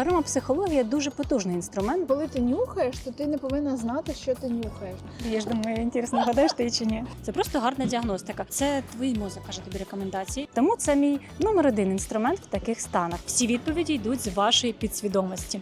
Аромапсихологія дуже потужний інструмент. Коли ти нюхаєш, то ти не повинна знати, що ти нюхаєш. Я ж думаю, інтересно, гадаєш ти чи ні. Це просто гарна діагностика. Це твій мозок каже тобі рекомендації. Тому це мій номер один інструмент в таких станах. Всі відповіді йдуть з вашої підсвідомості.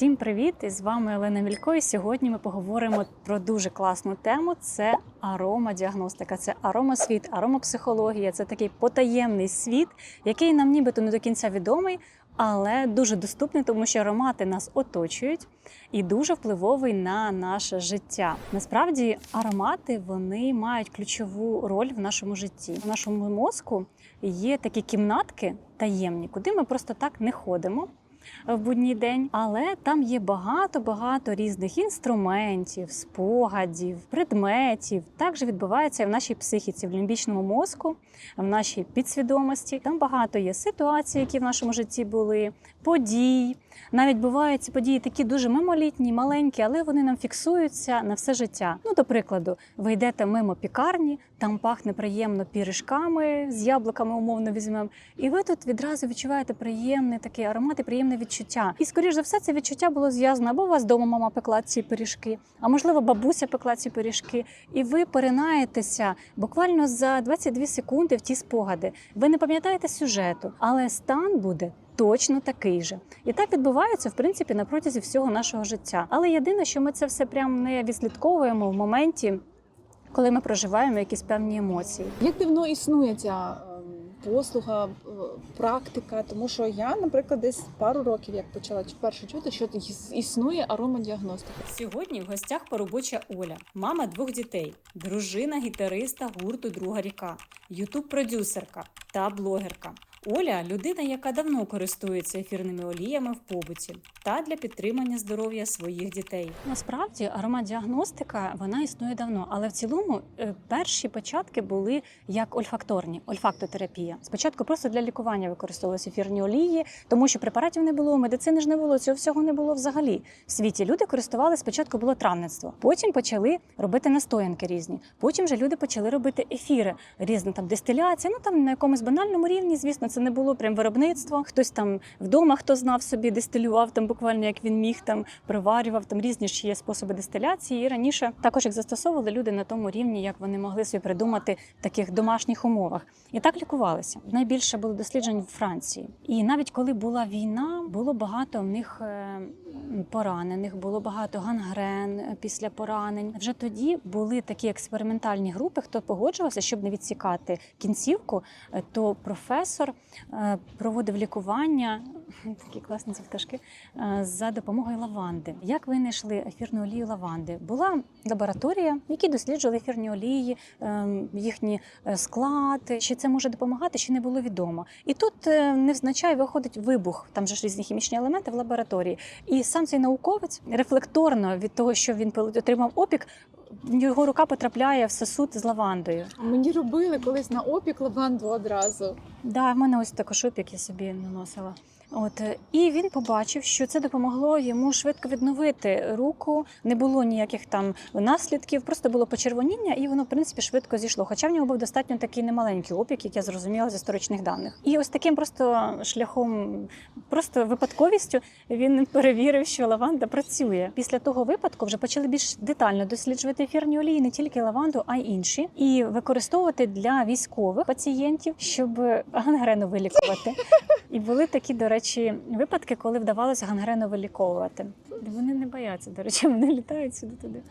Всім привіт! І з вами Олена Мілько. І сьогодні ми поговоримо про дуже класну тему: це аромадіагностика, це аромасвіт, аромапсихологія. Це такий потаємний світ, який нам нібито не до кінця відомий, але дуже доступний, тому що аромати нас оточують і дуже впливовий на наше життя. Насправді, аромати вони мають ключову роль в нашому житті. В нашому мозку є такі кімнатки таємні, куди ми просто так не ходимо в будній день, але там є багато-багато різних інструментів, спогадів, предметів. Також відбувається і в нашій психіці, в лімбічному мозку, в нашій підсвідомості. Там багато є ситуацій, які в нашому житті були, подій. Навіть бувають ці події такі дуже мимолітні, маленькі, але вони нам фіксуються на все життя. Ну, до прикладу, ви йдете мимо пікарні, там пахне приємно пірішками з яблуками, умовно візьмемо, і ви тут відразу відчуваєте приємний такий аромат і приємне відчуття. І скоріш за все, це відчуття було зв'язано або у вас вдома мама пекла ці пиріжки, а можливо, бабуся пекла ці пиріжки, і ви поринаєтеся буквально за 22 секунди в ті спогади. Ви не пам'ятаєте сюжету, але стан буде. Точно такий же, і так відбувається в принципі на протязі всього нашого життя. Але єдине, що ми це все прям не відслідковуємо в моменті, коли ми проживаємо якісь певні емоції. Як давно існує ця ем, послуга, е, практика? Тому що я, наприклад, десь пару років як почала вперше чути, що існує аромадіагностика. Сьогодні в гостях поробоча Оля, мама двох дітей, дружина гітариста гурту Друга ріка, ютуб-продюсерка та блогерка. Оля людина, яка давно користується ефірними оліями в побуті та для підтримання здоров'я своїх дітей. Насправді аромадіагностика вона існує давно, але в цілому е, перші початки були як ольфакторні, ольфактотерапія. Спочатку просто для лікування використовувалися ефірні олії, тому що препаратів не було, медицини ж не було, цього всього не було взагалі. В світі люди користувалися спочатку було травництво, потім почали робити настоянки різні. Потім вже люди почали робити ефіри, різна там дистиляція. Ну там на якомусь банальному рівні, звісно, це не було прям виробництво. Хтось там вдома, хто знав собі, дистилював там буквально як він міг, там приварював. Там різні ж є способи дистиляції. І раніше також їх застосовували люди на тому рівні, як вони могли собі придумати в таких домашніх умовах. І так лікувалися. Найбільше було досліджень в Франції. І навіть коли була війна, було багато в них е, поранених, було багато гангрен після поранень. Вже тоді були такі експериментальні групи. Хто погоджувався, щоб не відсікати кінцівку, е, то професор проводив лікування. Такі класні ці е, за допомогою лаванди. Як винайшли ефірну олію лаванди? Була лабораторія, які досліджували ефірні олії, ем, їхні е, склад, чи це може допомагати, чи не було відомо. І тут е, невзначай виходить вибух, там же ж різні хімічні елементи в лабораторії. І сам цей науковець рефлекторно від того, що він отримав опік, його рука потрапляє в сосуд з лавандою. Мені робили колись на опік лаванду одразу. Да, в мене ось також опік я собі наносила. От е, і він побачив, що це допомогло йому швидко відновити руку. Не було ніяких там наслідків, просто було почервоніння, і воно в принципі швидко зійшло. Хоча в нього був достатньо такий немаленький опік, як я зрозуміла з історичних даних. І ось таким просто шляхом, просто випадковістю, він перевірив, що лаванда працює. Після того випадку вже почали більш детально досліджувати ефірні олії, не тільки лаванду, а й інші, і використовувати для військових пацієнтів, щоб гангрену вилікувати. І були такі, до речі, випадки, коли вдавалося гангрену виліковувати. Вони не бояться, до речі, вони літають сюди туди.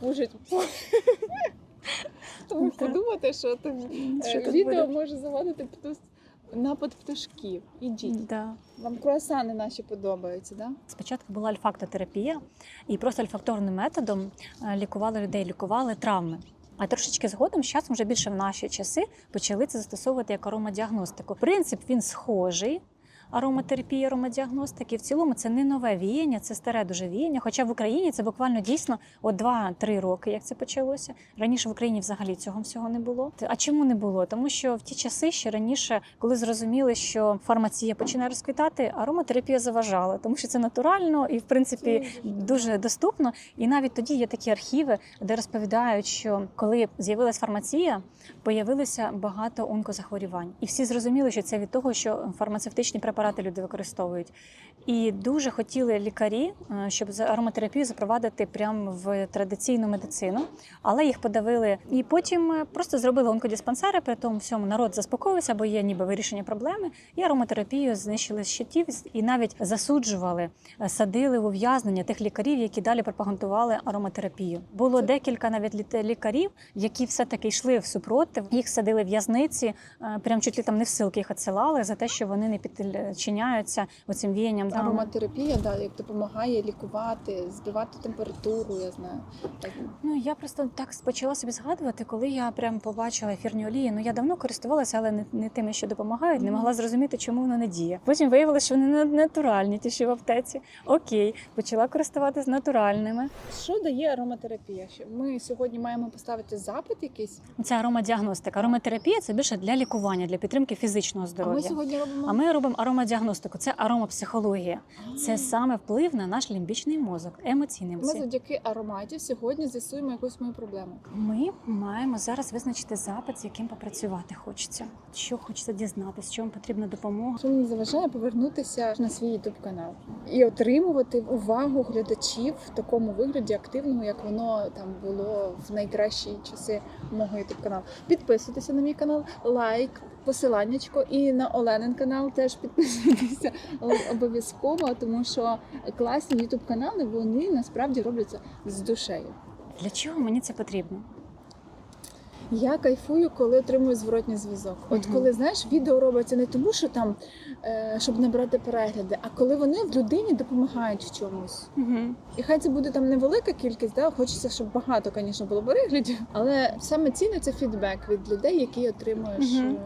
Боже, тому подумати, що там Що е, відео буде? може заводити птус... напад пташків. Ідіть. Да. Вам круасани наші подобаються, да? Спочатку була альфактотерапія, і просто альфакторним методом е, лікували людей, лікували травми. А трошечки згодом, з часом, вже більше в наші часи, почали це застосовувати як аромадіагностику. Принцип він схожий. Ароматерапії, аромадіагностики. В цілому це не нове віяння, це старе дуже віяння. Хоча в Україні це буквально дійсно от 2-3 роки, як це почалося. Раніше в Україні взагалі цього всього не було. А чому не було? Тому що в ті часи ще раніше, коли зрозуміли, що фармація починає розквітати, ароматерапія заважала, тому що це натурально і в принципі дуже доступно. І навіть тоді є такі архіви, де розповідають, що коли з'явилась фармація, появилося багато онкозахворювань, і всі зрозуміли, що це від того, що фармацевтичні препарати люди використовують. І дуже хотіли лікарі, е, щоб ароматерапію запровадити прямо в традиційну медицину, але їх подавили. І потім е, просто зробили онкодиспансери, при тому всьому народ заспокоївся, бо є ніби вирішення проблеми. І ароматерапію знищили з щитів і навіть засуджували, е, садили в ув'язнення тих лікарів, які далі пропагандували ароматерапію. Було декілька навіть лікарів, які все-таки йшли в супротив. Їх садили в в'язниці, прям чуть ли там не в силки їх відсилали за те, що вони не підчиняються оцим віянням. Ароматерапія, да, як допомагає лікувати, збивати температуру, я знаю. Ну я просто так почала собі згадувати, коли я прям побачила ефірні олії. Ну я давно користувалася, але не, не тими, що допомагають, не могла зрозуміти, чому воно не діє. Потім виявилося, що вони натуральні, ті, що в аптеці. Окей, почала користуватися натуральними. Що дає ароматерапія? Ми сьогодні маємо поставити запит якийсь, Це аромадіагностика. Ароматерапія це більше для лікування, для підтримки фізичного а ми здоров'я. сьогодні робимо. А ми робимо аромадіагностику. Це аромапсихологія. Це саме вплив на наш лімбічний мозок, емоційний мозок. Ми завдяки ароматів сьогодні з'ясуємо якусь мою проблему. Ми маємо зараз визначити запит, з яким попрацювати хочеться. Що хочеться дізнатися, чому потрібна допомога. Що мені заважає повернутися на свій youtube канал і отримувати увагу глядачів в такому вигляді активного, як воно там було в найкращі часи мого youtube каналу. Підписуйтеся на мій канал, лайк, посиланнячко і на Оленин канал теж підписуйтеся обов'язково, тому що класні youtube канали вони насправді робляться з душею. Для чого мені це потрібно? Я кайфую, коли отримую зворотній зв'язок. От коли знаєш, відео робиться не тому, що там е, щоб набрати перегляди, а коли вони в людині допомагають в чомусь. Угу. І хай це буде там невелика кількість, да? хочеться, щоб багато, звісно, було переглядів. Але саме цінне це фідбек від людей, які отримуєш. Мгм.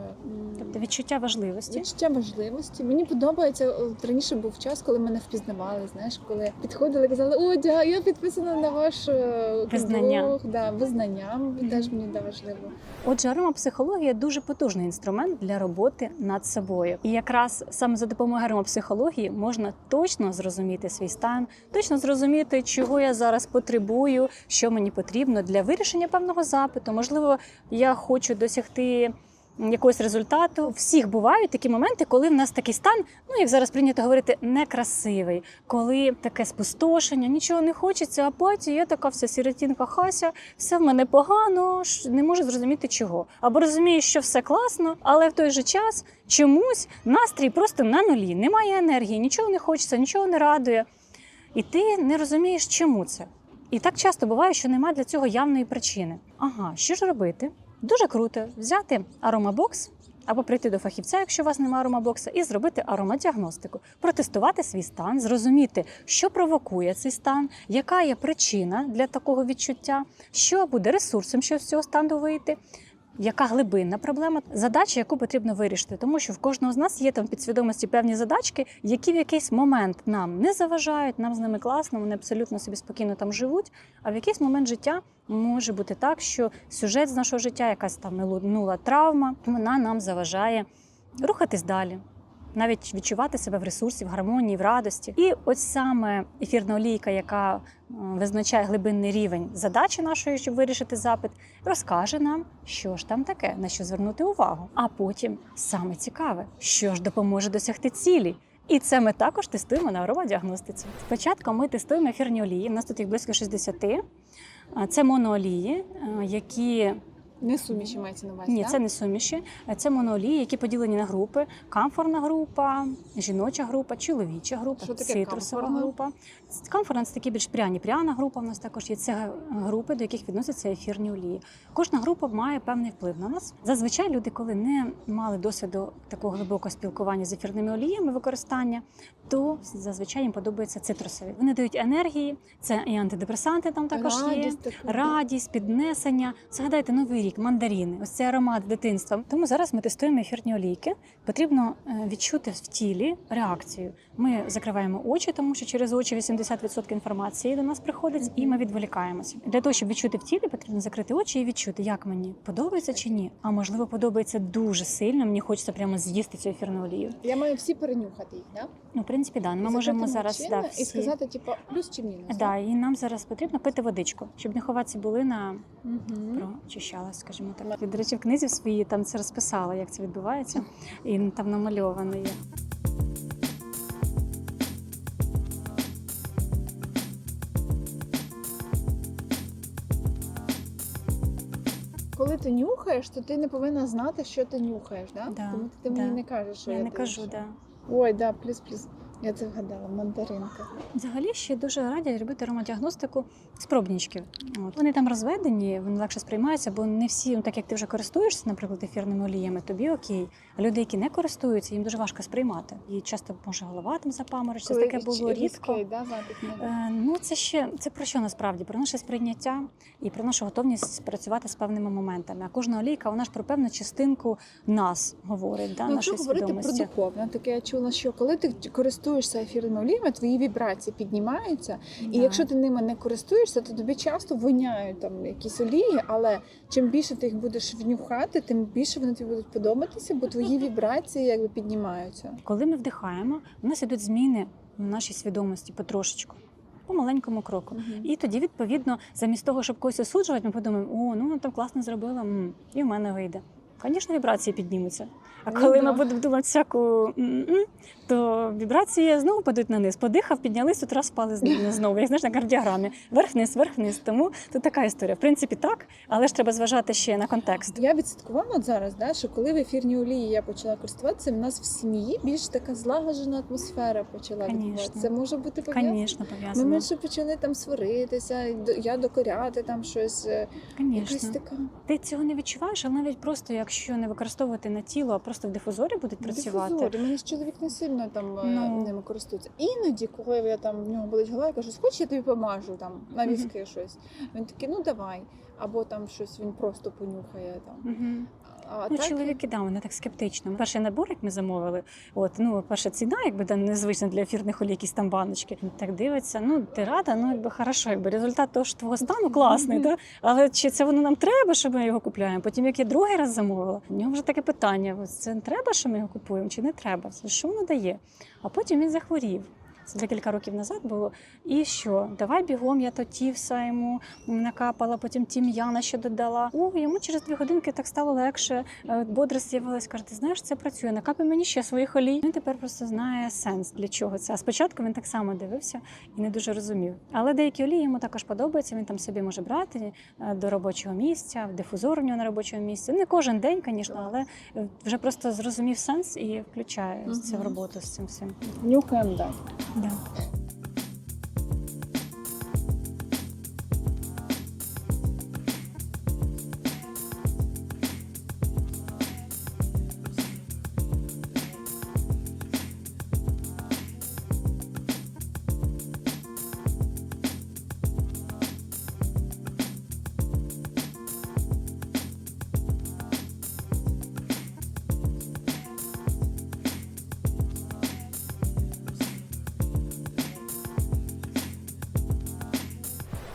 Тобто відчуття важливості. Відчуття важливості. Мені подобається раніше був час, коли мене впізнавали. Знаєш, коли підходили, казали, о, дя, я підписана на ваш е, Визнання. блог». Да, визнання Мгм. теж мені да, важливо. Отже, аромапсихологія дуже потужний інструмент для роботи над собою. І якраз саме за допомогою аромапсихології можна точно зрозуміти свій стан, точно зрозуміти, чого я зараз потребую, що мені потрібно для вирішення певного запиту. Можливо, я хочу досягти. Якогось результату всіх бувають такі моменти, коли в нас такий стан, ну як зараз прийнято говорити, некрасивий, коли таке спустошення, нічого не хочеться, апатія, я така вся сіротінка хася, все в мене погано, не можу зрозуміти чого. Або розумію, що все класно, але в той же час чомусь настрій просто на нулі, немає енергії, нічого не хочеться, нічого не радує. І ти не розумієш, чому це. І так часто буває, що немає для цього явної причини. Ага, що ж робити? Дуже круто взяти аромабокс. Або прийти до фахівця, якщо у вас немає аромабокса, і зробити аромадіагностику, протестувати свій стан, зрозуміти, що провокує цей стан, яка є причина для такого відчуття, що буде ресурсом, щоб з цього стану вийти. Яка глибинна проблема, задача, яку потрібно вирішити, тому що в кожного з нас є там підсвідомості певні задачки, які в якийсь момент нам не заважають, нам з ними класно, вони абсолютно собі спокійно там живуть. А в якийсь момент життя може бути так, що сюжет з нашого життя, якась там минула травма, вона нам заважає рухатись далі. Навіть відчувати себе в ресурсі, в гармонії, в радості. І ось саме ефірна олійка, яка е, визначає глибинний рівень задачі нашої, щоб вирішити запит, розкаже нам, що ж там таке, на що звернути увагу. А потім саме цікаве, що ж допоможе досягти цілі. І це ми також тестуємо на аромадіагностиці. Спочатку ми тестуємо ефірні олії. У нас тут їх близько 60. Це моноолії, е, які Не суміші мається на увазі. ні, так? це не суміші, це моноолії, які поділені на групи: камфорна група, жіноча група, чоловіча група, Що таке цитрусова камфорна? група. Камфорна такі більш пряні. Пряна група в нас також є. Це групи, до яких відносяться ефірні олії. Кожна група має певний вплив на нас. Зазвичай люди, коли не мали досвіду такого глибокого спілкування з ефірними оліями використання, то зазвичай їм подобаються цитрусові. Вони дають енергії, це і антидепресанти там також є. Радість таку, да. Радість, піднесення. Згадайте новий рік. мандаріни, ось цей аромат дитинства. Тому зараз ми тестуємо ефірні олійки. Потрібно е, відчути в тілі реакцію. Ми закриваємо очі, тому що через очі 80% інформації до нас приходить, і ми відволікаємося. Для того, щоб відчути в тілі, потрібно закрити очі і відчути, як мені подобається чи ні. А можливо, подобається дуже сильно. Мені хочеться прямо з'їсти цю ефірну олію. Я маю всі перенюхати їх, да? Ну, в принципі, да. Ми можемо зараз да, і сказати, типу, плюс чи мінус. Да, і нам зараз потрібно пити водичку, щоб не ховати цибулина Угу. прочищалась, скажімо так. До речі, в книзі своїй там це розписала, як це відбувається, і там намальовано є. Коли ти нюхаєш, то ти не повинна знати, що ти нюхаєш, да? Да, Тому ти да. мені не кажеш, що Я я, не даю, кажу, так. да. Ой, да, плюс-плюс. Я це вгадала, мандаринка. Взагалі ще дуже раді робити аромадіагностику з пробничків. От. Вони там розведені, вони легше сприймаються, бо не всі, ну так як ти вже користуєшся, наприклад, ефірними оліями, тобі окей. А люди, які не користуються, їм дуже важко сприймати. І часто може голова там запаморочиться. Таке було різкий, рідко. да, запах Е, Ну, це ще це про що насправді? Про наше сприйняття і про нашу готовність працювати з певними моментами. А кожна олійка, вона ж про певну частинку нас говорить, да, Ну, нашої говорити про свідомості. духовне, таке я чула, що коли ти користуєшся ефірними оліями, твої вібрації піднімаються, і Да. якщо ти ними не користуєшся, то тобі часто воняють там якісь олії, але чим більше ти їх будеш внюхати, тим більше вони тобі будуть подобатися, бо твої вібрації якби піднімаються. Коли ми вдихаємо, у нас ідуть зміни в нашій свідомості потрошечку, по маленькому кроку. І тоді, відповідно, замість того, щоб когось осуджувати, ми подумаємо, о, ну вона там класно зробила, м, і в мене вийде. Звісно, вібрації піднімуться. А Ну коли да. ми будемо думати всяку, то вібрації знову падуть на низ. Подихав, піднялись, тут раз спали знову. Як знаєш на кардіограмі. Верх-вниз, верх-вниз. Тому тут така історія. В принципі, так, але ж треба зважати ще на контекст. Я відслідкувала от зараз, да, що коли в ефірні олії я почала користуватися, в нас в сім'ї більш така злагоджена атмосфера почала відбуватися. Це може бути пов'язано. Звісно, Ми менше почали там сваритися, я докоряти там щось. е, Звісно. Ти цього не відчуваєш, але навіть просто якщо не використовувати на тіло, а просто в дифузорі будуть працювати. Дифузорі. Мені ж чоловік не сильно там е, Ну. ними користується. Іноді, коли я там в нього болить голова, я кажу, схоч, я тобі помажу там на візки щось. Він такий, ну давай. Або там щось він просто понюхає там. Угу. А Ну, так, чоловіки, да, вони так скептично. Перший набор, як ми замовили, от ну перша ціна, якби да, незвична для ефірних олій, якісь там баночки. Так дивиться. Ну ти рада, ну якби хорошо, якби результат того ж твого стану класний, да? але чи це воно нам треба, що ми його купуємо? Потім, як я другий раз замовила, в нього вже таке питання: це треба, що ми його купуємо, чи не треба? Що воно дає? А потім він захворів. Це декілька років назад було. І що? Давай бігом, я то тівса йому накапала, потім тім'яна ще додала. О, йому через дві годинки так стало легше. е, з'явилась. Каже, ти знаєш, це працює. Накапай мені ще своїх олій. Він тепер просто знає сенс для чого це. А спочатку він так само дивився і не дуже розумів. Але деякі олії йому також подобаються. Він там собі може брати е, до робочого місця, в дифузор у нього на робочому місці. Не кожен день, звісно, але вже просто зрозумів сенс і включає це в роботу з цим всім. нюхаємо далі. Да.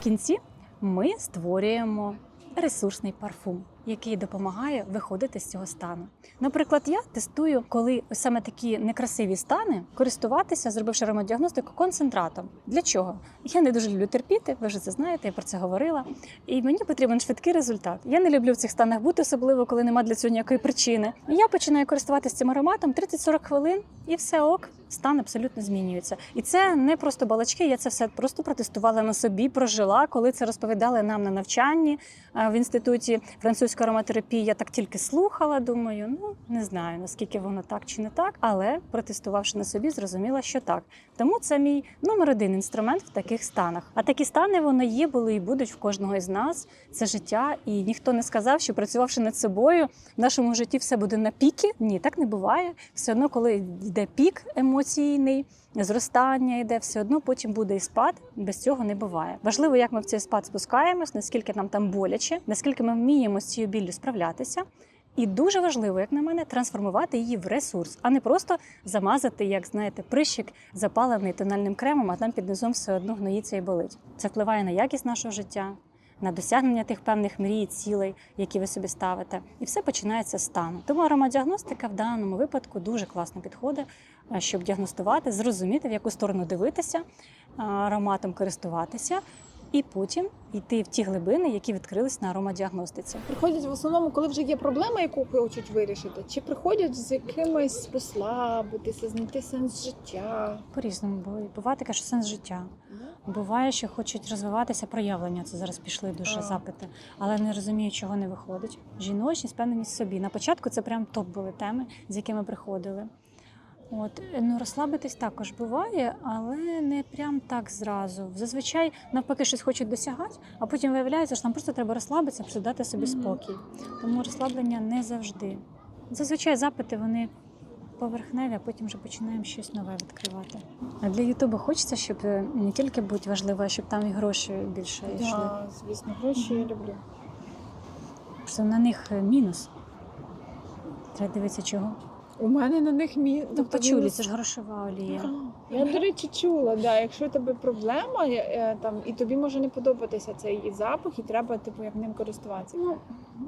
Кінці ми створюємо ресурсний парфум, який допомагає виходити з цього стану. Наприклад, я тестую, коли саме такі некрасиві стани користуватися, зробивши аромадіагностику концентратом. Для чого? Я не дуже люблю терпіти, ви вже це знаєте, я про це говорила. І мені потрібен швидкий результат. Я не люблю в цих станах бути, особливо коли нема для цього ніякої причини. І я починаю користуватися цим ароматом 30-40 хвилин, і все ок, стан абсолютно змінюється. І це не просто балачки. Я це все просто протестувала на собі, прожила, коли це розповідали нам на навчанні е, в інституті французької ароматерапії. Я так тільки слухала. Думаю, ну не знаю наскільки воно так чи не так, але протестувавши на собі, зрозуміла, що так. Тому це мій номер один інструмент в таких станах. А такі стани вони є, були і будуть в кожного із нас. Це життя, і ніхто не сказав, що працювавши над собою, в нашому житті все буде на піки. Ні, так не буває. Все одно, коли йде пік емоцій, емоційний, зростання йде, все одно потім буде і спад. Без цього не буває. Важливо, як ми в цей спад спускаємось, наскільки нам там боляче, наскільки ми вміємо з цією біллю справлятися. І дуже важливо, як на мене, трансформувати її в ресурс, а не просто замазати, як знаєте, прищик запалений тональним кремом, а там під низом все одно гноїться і болить. Це впливає на якість нашого життя, на досягнення тих певних мрій, цілей, які ви собі ставите. І все починається з стану. Тому аромадіагностика в даному випадку дуже класно підходить, щоб діагностувати, зрозуміти, в яку сторону дивитися, е, ароматом користуватися. І потім йти в ті глибини, які відкрились на аромадіагностиці. Приходять в основному, коли вже є проблема, яку хочуть вирішити, чи приходять з якимось розслабитися, знайти сенс життя. По-різному буває. Буває таке, що сенс життя. Буває, що хочуть розвиватися проявлення. Це зараз пішли дуже запити, але не розуміють, чого не виходить. Жіночність, впевненість в собі. На початку це прям топ були теми, з якими приходили. От ну розслабитись також буває, але не прям так зразу. Зазвичай навпаки щось хочуть досягати, а потім виявляється, що нам просто треба розслабитися, просто дати собі спокій. Тому розслаблення не завжди. Зазвичай запити вони поверхневі, а потім вже починаємо щось нове відкривати. А для Ютубу хочеться, щоб е, не тільки бути важливо, а щоб там і гроші більше йшли. Да, звісно, гроші я люблю. Просто на них е, мінус. Треба дивитися, чого. У мене на них мі... Ну, тобто почулі, мінус- це ж грошова олія. Я, до речі, чула, да, якщо у тебе проблема, е, там, і тобі може не подобатися цей запах, і треба типу, як ним користуватися. Ну,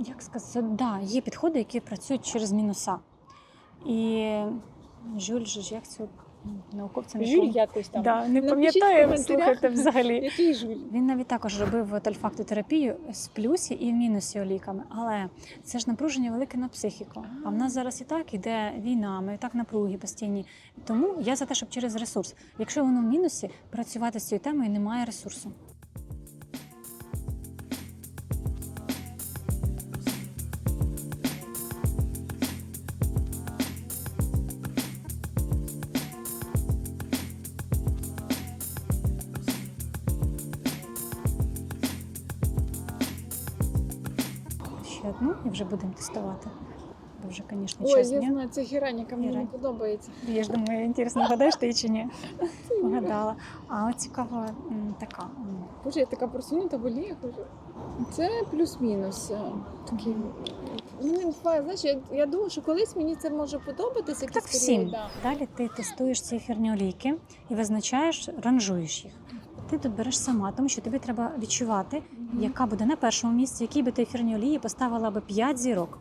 як сказати, да, є підходи, які працюють через мінуса. І Жюль же ж як цього науковця Жюль якось там. Да, не пам'ятаю, слухайте взагалі. Який жуль? Він навіть також робив тальфактотерапію з плюсі і в мінусі оліками. Але це ж напруження велике на психіку. А в нас зараз і так іде війна, ми і так напруги постійні. Тому я за те, щоб через ресурс. Якщо воно в мінусі, працювати з цією темою немає ресурсу. Вже будемо тестувати. Бо вже, звісно, Ой, час я дня. знаю, це герань, яка мені не подобається. Я ж думаю, інтересно, вгадаєш ти чи ні? Вгадала. А от цікава м, така. м, Боже, я така просунута в олії хожу. Це плюс-мінус. е, Такі. Ну, буває, знаєш, я, я думаю, що колись мені це може подобатися. Так всім. період, да. Далі ти тестуєш ці ефірні олійки і визначаєш, ранжуєш їх. Ти тут береш сама, тому що тобі треба відчувати, яка буде на першому місці, які би ти ефірні олії поставила би 5 зірок.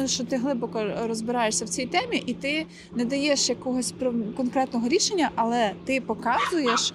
Видно, що ти глибоко розбираєшся в цій темі, і ти не даєш якогось конкретного рішення, але ти показуєш,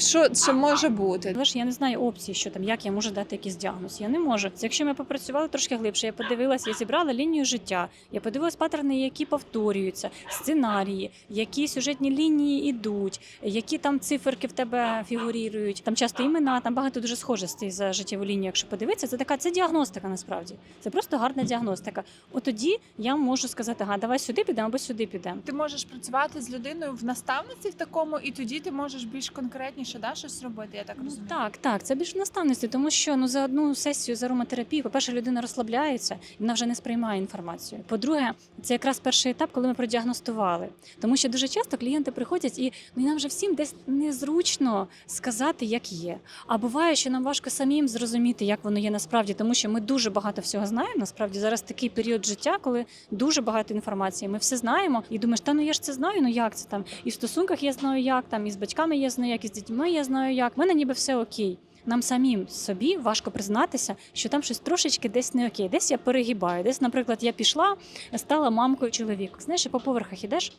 що, що може бути. Але ж я не знаю опції, що там, як я можу дати якийсь діагноз. Я не можу. Якщо ми попрацювали трошки глибше, я подивилася, я зібрала лінію життя, я подивилась паттерни, які повторюються, сценарії, які сюжетні лінії йдуть, які там циферки в тебе фігурірують. Там часто імена, там багато дуже схожостей за життєву лінію. Якщо подивитися, це така це діагностика насправді. Це просто гарна діагностика. От тоді я можу сказати, ага, давай сюди підемо або сюди підемо. Ти можеш працювати з людиною в наставниці в такому, і тоді ти можеш більш конкретніше да, щось робити, я так Ну, розумію. так, так, це більш наставності, тому що ну за одну сесію з ароматерапії, по-перше, людина розслабляється і вона вже не сприймає інформацію. По-друге, це якраз перший етап, коли ми продіагностували. Тому що дуже часто клієнти приходять і ну і нам вже всім десь незручно сказати, як є. А буває, що нам важко самим зрозуміти, як воно є насправді, тому що ми дуже багато всього знаємо. Насправді зараз такий період життя, коли дуже багато інформації. Ми все знаємо і думаєш, та ну я ж це знаю, ну як це там? І в стосунках я знаю, як там, і з батьками я знаю, як і з дітьми я знаю, як. В мене ніби все окей. Нам самим собі важко признатися, що там щось трошечки десь не окей, десь я перегибаю. Десь, наприклад, я пішла, стала мамкою чоловіка. Знаєш, по поверхах ідеш.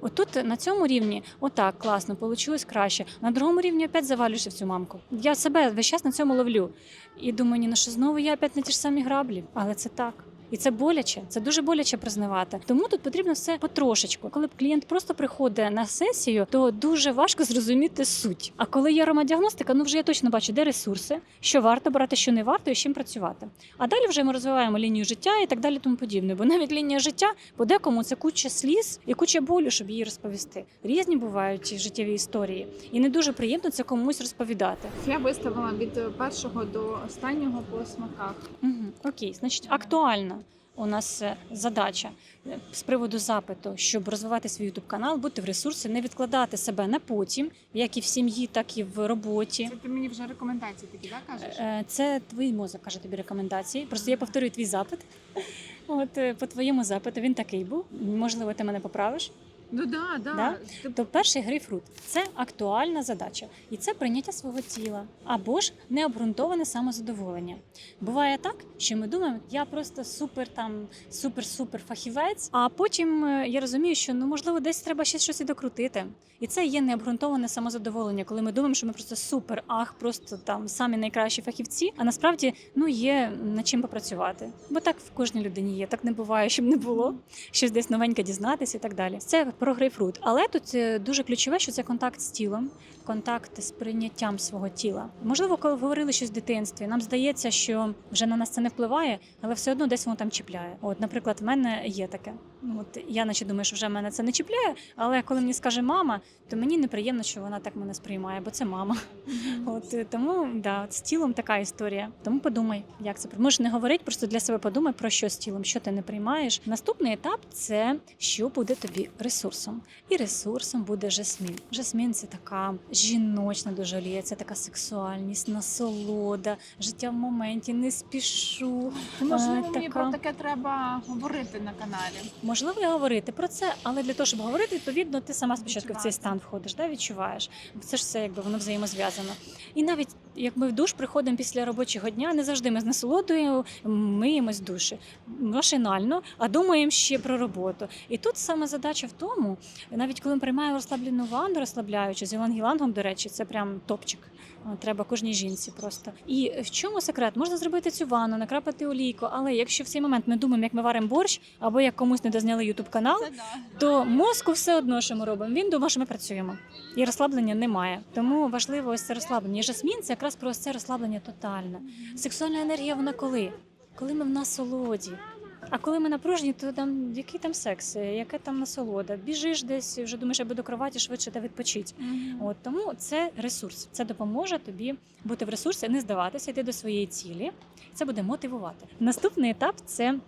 Отут на цьому рівні, отак класно, вийшло краще. На другому рівні опять завалюєшся в цю мамку. Я себе весь час на цьому ловлю. І думаю, ні, ну що знову я опять на ті ж самі граблі. Але це так. І це боляче, це дуже боляче признавати. Тому тут потрібно все потрошечку. Коли б клієнт просто приходить на сесію, то дуже важко зрозуміти суть. А коли є аромадіагностика, ну вже я точно бачу, де ресурси, що варто брати, що не варто, і з чим працювати. А далі вже ми розвиваємо лінію життя і так далі, тому подібне. Бо навіть лінія життя по декому це куча сліз і куча болю, щоб її розповісти. Різні бувають життєві історії, і не дуже приємно це комусь розповідати. Я виставила від першого до останнього по смаках. Угу. Окей, значить, актуальна у нас е, задача е, з приводу запиту, щоб розвивати свій ютуб канал, бути в ресурсі, не відкладати себе на потім, як і в сім'ї, так і в роботі. Це ти мені вже рекомендації такі, да, кажеш? Е, Це твій мозок каже тобі рекомендації. Просто я повторюю твій запит. От по твоєму запиту він такий був. Можливо, ти мене поправиш. Ну да, да. Да? То перший грейпфрут це актуальна задача, і це прийняття свого тіла або ж необґрунтоване самозадоволення. Буває так, що ми думаємо, я просто супер там супер-супер фахівець. А потім е, я розумію, що ну можливо десь треба ще щось і докрутити. І це є необґрунтоване самозадоволення, коли ми думаємо, що ми просто супер, ах, просто там самі найкращі фахівці. А насправді ну є над чим попрацювати. Бо так в кожній людині є. Так не буває, щоб не було щось десь новеньке дізнатися і так далі. Це про грейпфрут. Але тут е, дуже ключове, що це контакт з тілом, контакт з прийняттям свого тіла. Можливо, коли говорили щось в дитинстві, нам здається, що вже на нас це не впливає, але все одно десь воно там чіпляє. От, наприклад, в мене є таке. От я наче думаю, що вже мене це не чіпляє, але коли мені скаже мама, то мені неприємно, що вона так мене сприймає, бо це мама. От е, тому да, от з тілом така історія. Тому подумай, як це можеш не говорити, просто для себе подумай про що з тілом, що ти не приймаєш. Наступний етап це що буде тобі ресурсом. І ресурсом буде жасмін. Жасмін це така жіночна дуже олія, це така сексуальність, насолода, життя в моменті, не спішу. Можливо, Е, мені така- про таке треба говорити на каналі. Можливо, і говорити про це, але для того, щоб говорити, відповідно, ти сама спочатку в цей стан входиш, да, відчуваєш. Це ж все якби воно взаємозв'язано. І навіть як ми в душ приходимо після робочого дня, не завжди ми з насолодою миємось душі машинально, а думаємо ще про роботу. І тут саме задача в тому, навіть коли ми приймаємо розслаблену ванну, розслабляючи з Ілангілангом, до речі, це прям топчик. Треба кожній жінці просто. І в чому секрет? Можна зробити цю ванну, накрапати олійку, але якщо в цей момент ми думаємо, як ми варимо борщ, або як комусь не дозняли ютуб канал, то мозку все одно, що ми робимо. Він думає, що ми працюємо. І розслаблення немає. Тому важливо ось це розслаблення. І жасмін це якраз про ось це розслаблення тотальне. Сексуальна енергія вона коли? Коли ми в насолоді. А коли ми напружені, то там який там секс, яка там насолода? Біжиш десь, вже думаєш, аби до кроваті швидше та відпочить. От тому це ресурс. Це допоможе тобі бути в ресурсі, не здаватися, йти до своєї цілі. Це буде мотивувати. Наступний етап це.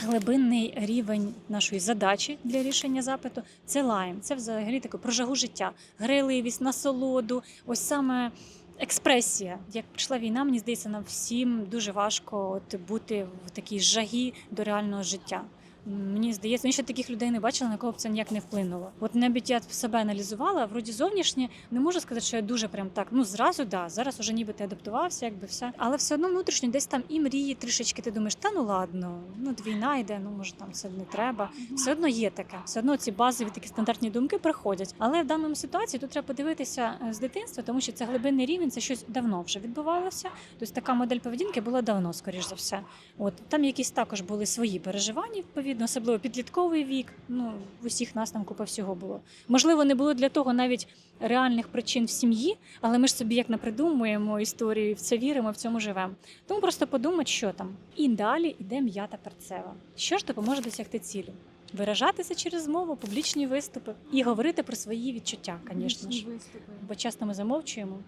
Глибинний рівень нашої задачі для рішення запиту це лайм. Це взагалі таке про жагу життя, грайливість, насолоду. Ось саме експресія. Як прийшла війна, мені здається, нам всім дуже важко от бути в такій жагі до реального життя. Мені здається, я ще таких людей не бачила, на кого б це ніяк не вплинуло. От навіть я себе аналізувала, вроді зовнішнє не можу сказати, що я дуже прям так. Ну зразу да, зараз уже ніби ти адаптувався, якби все. Але все одно внутрішньо десь там і мрії трішечки. Ти думаєш, та ну ладно, ну от війна йде, ну може там це не треба. Все одно є таке. Все одно ці базові такі стандартні думки приходять. Але в даному ситуації тут треба подивитися е, з дитинства, тому що це глибинний рівень, це щось давно вже відбувалося. Тобто така модель поведінки була давно, скоріш за все. От там якісь також були свої переживання, відповідно, особливо підлітковий вік. Ну в усіх нас там купа всього було. Можливо, не було для того навіть реальних причин в сім'ї, але ми ж собі як напридумуємо історію, в це віримо, в цьому живемо. Тому просто подумати, що там. І далі йде м'ята перцева. Що ж допоможе досягти цілі? Виражатися через мову, публічні виступи і говорити про свої відчуття, звісно ж. Виступи. Бо часто ми замовчуємо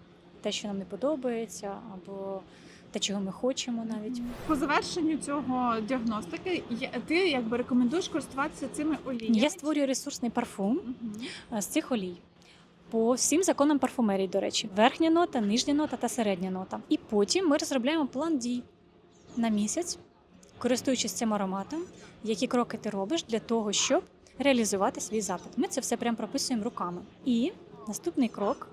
те, що нам не подобається, або те, чого ми хочемо навіть. По завершенню цього діагностики ти якби рекомендуєш користуватися цими оліями? Я створюю ресурсний парфум е, з цих олій. По всім законам парфумерії, до речі, верхня нота, нижня нота та середня нота. І потім ми розробляємо план дій на місяць, користуючись цим ароматом, які кроки ти робиш для того, щоб реалізувати свій запит. Ми це все прям прописуємо руками. І наступний крок,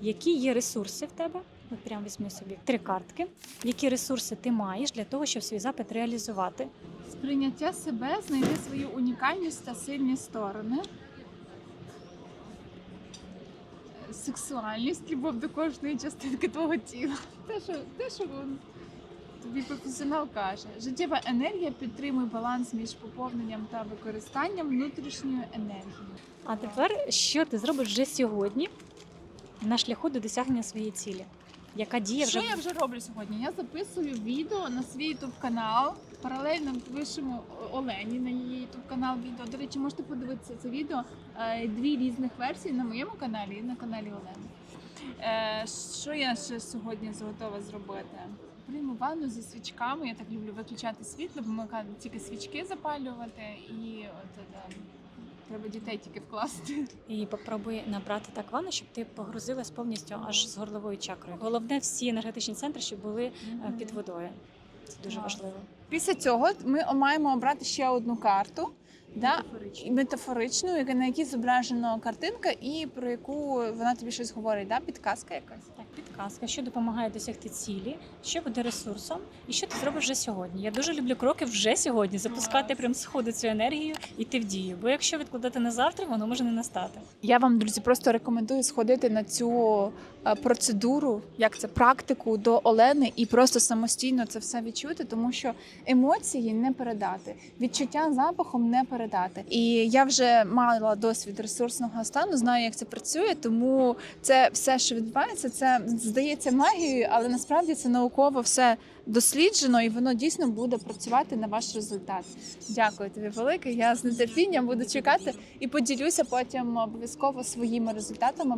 які є ресурси в тебе. От прям візьми собі три картки. Які ресурси ти маєш для того, щоб свій запит реалізувати? Сприйняття себе, знайди свою унікальність та сильні сторони. Сексуальність, любов до кожної частинки твого тіла. Те, що, те, що воно. Тобі професіонал каже, життєва енергія підтримує баланс між поповненням та використанням внутрішньої енергії. А тепер що ти зробиш вже сьогодні на шляху до досягнення своєї цілі? Яка дія Що я вже роблю сьогодні? Я записую відео на свій ютуб канал. Паралельно пишемо Олені на її ютуб канал відео. До речі, можете подивитися це відео. Е, Дві різних версії на моєму каналі і на каналі Олени. Е, Що я ще сьогодні готова зробити? Прийму ванну зі свічками. Я так люблю виключати світло, вимикати тільки свічки запалювати і от, е, треба дітей тільки вкласти. І попробуй набрати так ванну, щоб ти погрузилась повністю аж з горловою чакрою. Головне, всі енергетичні центри, щоб були е, під водою. Це дуже Клас. важливо. Після цього ми маємо обрати ще одну карту. Да? і метафоричну, яка- на якій зображена картинка, і про яку вона тобі щось говорить, да? підказка якась. Так, підказка, що допомагає досягти цілі, що буде ресурсом, і що ти зробиш вже сьогодні. Я дуже люблю кроки вже сьогодні, запускати прям з ходу цю енергію, іти в дію. Бо якщо відкладати на завтра, воно може не настати. Я вам, друзі, просто рекомендую сходити на цю е, процедуру, як це практику до Олени, і просто самостійно це все відчути, тому що емоції не передати, відчуття запахом не передати. І я вже мала досвід ресурсного стану, знаю, як це працює, тому це все, що відбувається, це здається магією, але насправді це науково все досліджено, і воно дійсно буде працювати на ваш результат. Дякую тобі велике. Я з нетерпінням буду чекати і поділюся потім обов'язково своїми результатами.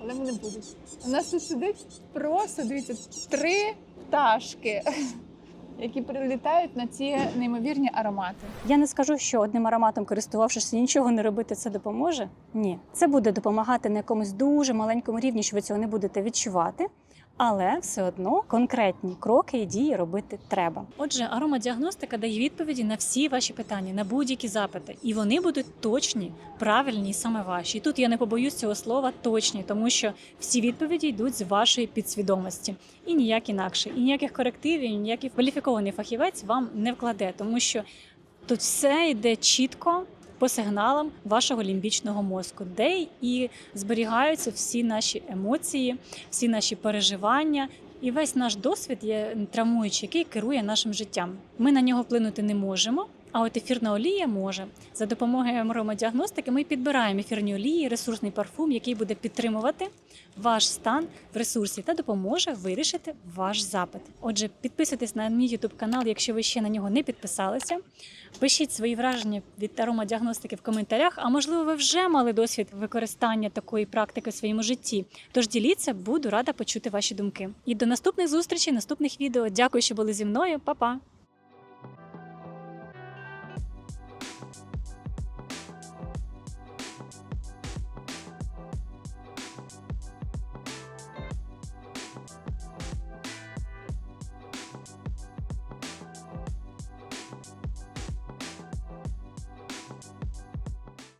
Але вони будуть. У нас тут сидить просто дивіться три пташки, які прилітають на ці неймовірні аромати. Я не скажу, що одним ароматом, користувавшись, нічого не робити, це допоможе. Ні, це буде допомагати на якомусь дуже маленькому рівні, що ви цього не будете відчувати. Але все одно конкретні кроки і дії робити треба. Отже, аромадіагностика дає відповіді на всі ваші питання, на будь-які запити, і вони будуть точні, правильні і саме ваші. І тут я не побоюсь цього слова точні, тому що всі відповіді йдуть з вашої підсвідомості, і ніяк інакше, і ніяких корективів, і ніякий кваліфікований фахівець вам не вкладе, тому що Тут все йде чітко по сигналам вашого лімбічного мозку, де і зберігаються всі наші емоції, всі наші переживання. І весь наш досвід є травмуючий, який керує нашим життям. Ми на нього вплинути не можемо. А от ефірна олія може за допомогою аромадіагностики ми підбираємо ефірні олії, ресурсний парфум, який буде підтримувати ваш стан в ресурсі та допоможе вирішити ваш запит. Отже, підписуйтесь на мій YouTube канал, якщо ви ще на нього не підписалися. Пишіть свої враження від аромадіагностики в коментарях. А можливо, ви вже мали досвід використання такої практики в своєму житті. Тож діліться, буду рада почути ваші думки. І до наступних зустрічей, наступних відео. Дякую, що були зі мною. Па-па!